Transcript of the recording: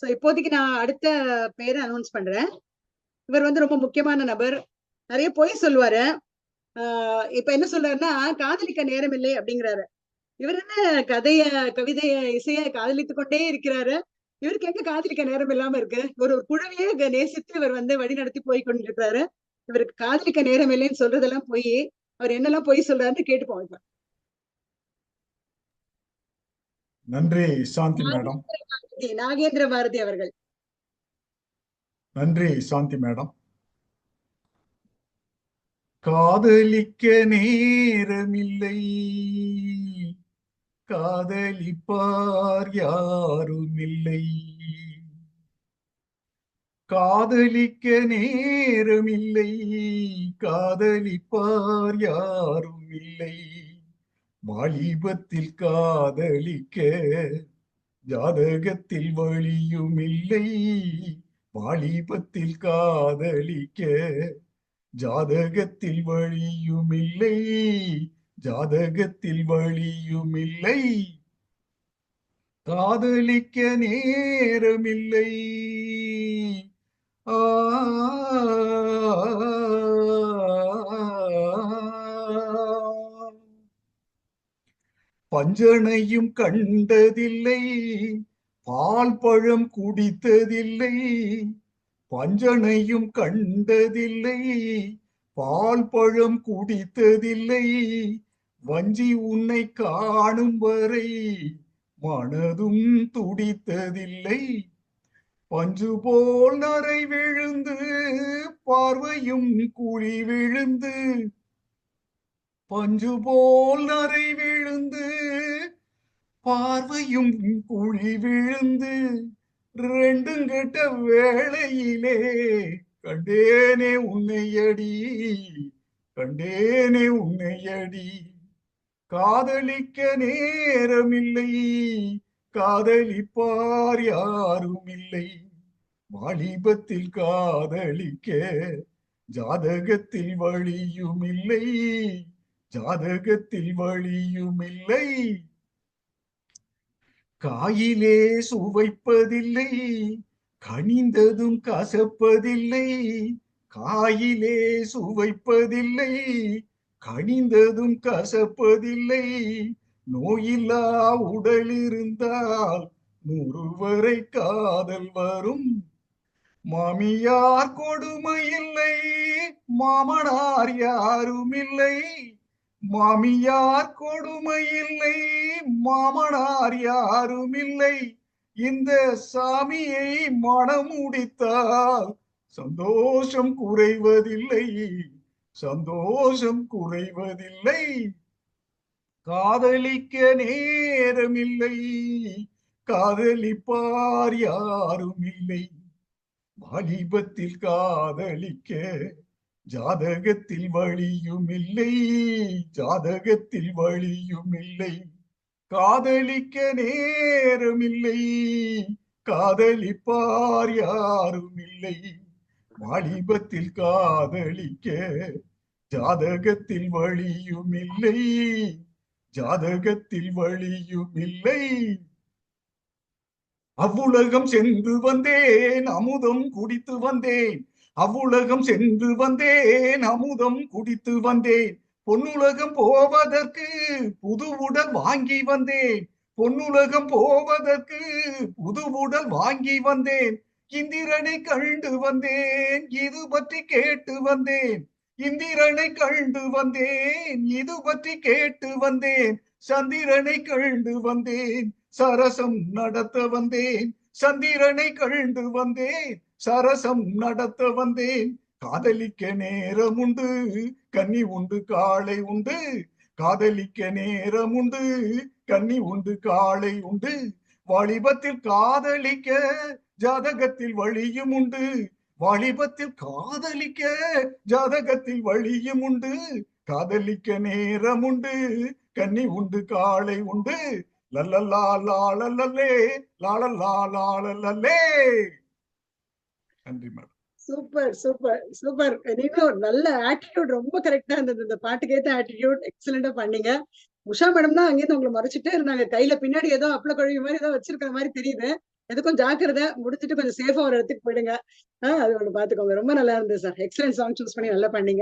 So இப்போதைக்கு நான் அடுத்த பேரை அனௌன்ஸ் பண்றேன். இவர் வந்து ரொம்ப முக்கியமான நபர். நிறைய பொய் சொல்லுவாரு. ஆஹ் இப்ப என்ன சொல்றாருன்னா காதலிக்க நேரம் இல்லை அப்படிங்கிறாரு. இவர் என்ன கதைய கவிதைய இசைய காதலித்து கொண்டே இருக்கிறாரு? இவருக்கு எங்க காதலிக்க நேரம் இல்லாம இருக்கு? ஒரு ஒரு குழுவையே நேசித்து இவர் வந்து வழி நடத்தி போய் கொண்டிருக்கிறாரு. இவருக்கு காதலிக்க நேரம் இல்லைன்னு சொல்றதெல்லாம் போய். அவர் என்னெல்லாம் பொய் சொல்றாருன்னு கேட்டுப்போம் இப்ப. நன்றி சாந்தி மேடம். பாரதி, நாகேந்திர பாரதி அவர்கள். நன்றி சாந்தி மேடம். காதலிக்க நேரமில்லை. காதலிப்பார் யாருமில்லை. காதலிக்க நேரமில்லை. காதலிப்பார் யாரும் இல்லை வாலிபத்தில் காதலிக்க ஜாதகத்தில் வழியும் இல்லை வாலிபத்தில் காதலிக்க ஜாதகத்தில் வழியும் இல்லை ஜாதகத்தில் வழியும் இல்லை காதலிக்க நேரமில்லை. ஆ பஞ்சனையும் கண்டதில்லை பால் பழம் குடித்ததில்லை பஞ்சனையும் கண்டதில்லை பால் பழம் குடித்ததில்லை. வஞ்சி உன்னை காணும் வரை மனதும் துடித்ததில்லை. பஞ்சு போல் நரை விழுந்து பார்வையும் குழி விழுந்து பஞ்சு போல் நரை பார்வையும் குழி விழுந்து ரெண்டும் கெட்ட வேளையிலே கண்டேனே உன்னையடி கண்டேனே உன்னையடி. காதலிக்க நேரமில்லை காதலிப்பார் யாரும் இல்லை வாலிபத்தில் காதலிக்க ஜாதகத்தில் வழியும் இல்லை ஜாதகத்தில் வழியும் இல்லை காயிலே சுவைப்பதில்லை கனிந்ததும் கசப்பதில்லை காயிலே சுவைப்பதில்லை கனிந்ததும் கசப்பதில்லை. நோயில்லா உடல் இருந்தால் நூறு வரை காதல் வரும். மாமியார் கொடுமை இல்லை மாமனார் யாரும் இல்லை மாமியார் கொடுமை இல்லை மாமனார் யாரும் இல்லை இந்த சாமியை மனம் முடித்தால் சந்தோஷம் குறைவதில்லை சந்தோஷம் குறைவதில்லை. காதலிக்க நேரமில்லை காதலிப்பார் யாரும் இல்லை வாலிபத்தில் காதலிக்க ஜாதகத்தில் வழியும் இல்லை ஜாதகத்தில் வழியும் இல்லை. காதலிக்க நேரமில்லை காதலிப்பார் யாரும் இல்லை வாலிபத்தில் காதலிக்க ஜாதகத்தில் வழியும் இல்லை ஜாதகத்தில் வழியும் இல்லை அவ்வுலகம் சென்று வந்தேன் அமுதம் குடித்து வந்தேன் அவ்வுலகம் சென்று வந்தேன் அமுதம் குடித்து வந்தேன். பொன்னுலகம் போவதற்கு புது உடல் வாங்கி வந்தேன். பொன்னுலகம் போவதற்கு புது உடல் வாங்கி வந்தேன். இந்திரனை கண்டு வந்தேன் இது பற்றி கேட்டு வந்தேன். இந்திரனை கண்டு வந்தேன் இது பற்றி கேட்டு வந்தேன். சந்திரனை கண்டு வந்தேன் சரசம் நடத்த வந்தேன். சந்திரனை கண்டு வந்தேன் சரசம் நடத்த வந்தேன். காதலிக்க நேரம் உண்டு கன்னி உண்டு காளை உண்டு. காதலிக்க நேரம் உண்டு கன்னி உண்டு காளை உண்டு. வாலிபத்தில் காதலிக்க ஜாதகத்தில் வழியும் உண்டு. வாலிபத்தில் காதலிக்க ஜாதகத்தில் வழியும் உண்டு. காதலிக்க நேரம் உண்டு. கன்னி உண்டு காளை உண்டு. லல்லல்லா லாலல்லே லாலல்லா லாலல்லே நன்றி மேடம் சூப்பர் சூப்பர் சூப்பர். நீங்களும் நல்ல ஆட்டிடியூட் ரொம்ப கரெக்டா இருந்தது. இந்த பாட்டுக்கு ஏத்த ஆட்டிடியூட் எக்ஸலண்டா பண்ணீங்க. உஷா மேடம் தான் அங்கேயிருந்து உங்களை மறைச்சிட்டே இருந்தாங்க. கையில பின்னாடி ஏதோ அப்பள கழுவி மாதிரி ஏதோ வச்சிருக்கிற மாதிரி தெரியுது. எதுக்கும் ஜாக்கிரதை முடிச்சிட்டு கொஞ்சம் சேஃபா ஒரு இடத்துக்கு போயிடுங்க. ஆஹ் அது ஒண்ணு பாத்துக்கோங்க. ரொம்ப நல்லா இருந்தது சார் எக்ஸலன்ட் சாங் சூஸ் பண்ணி நல்லா பண்ணீங்க.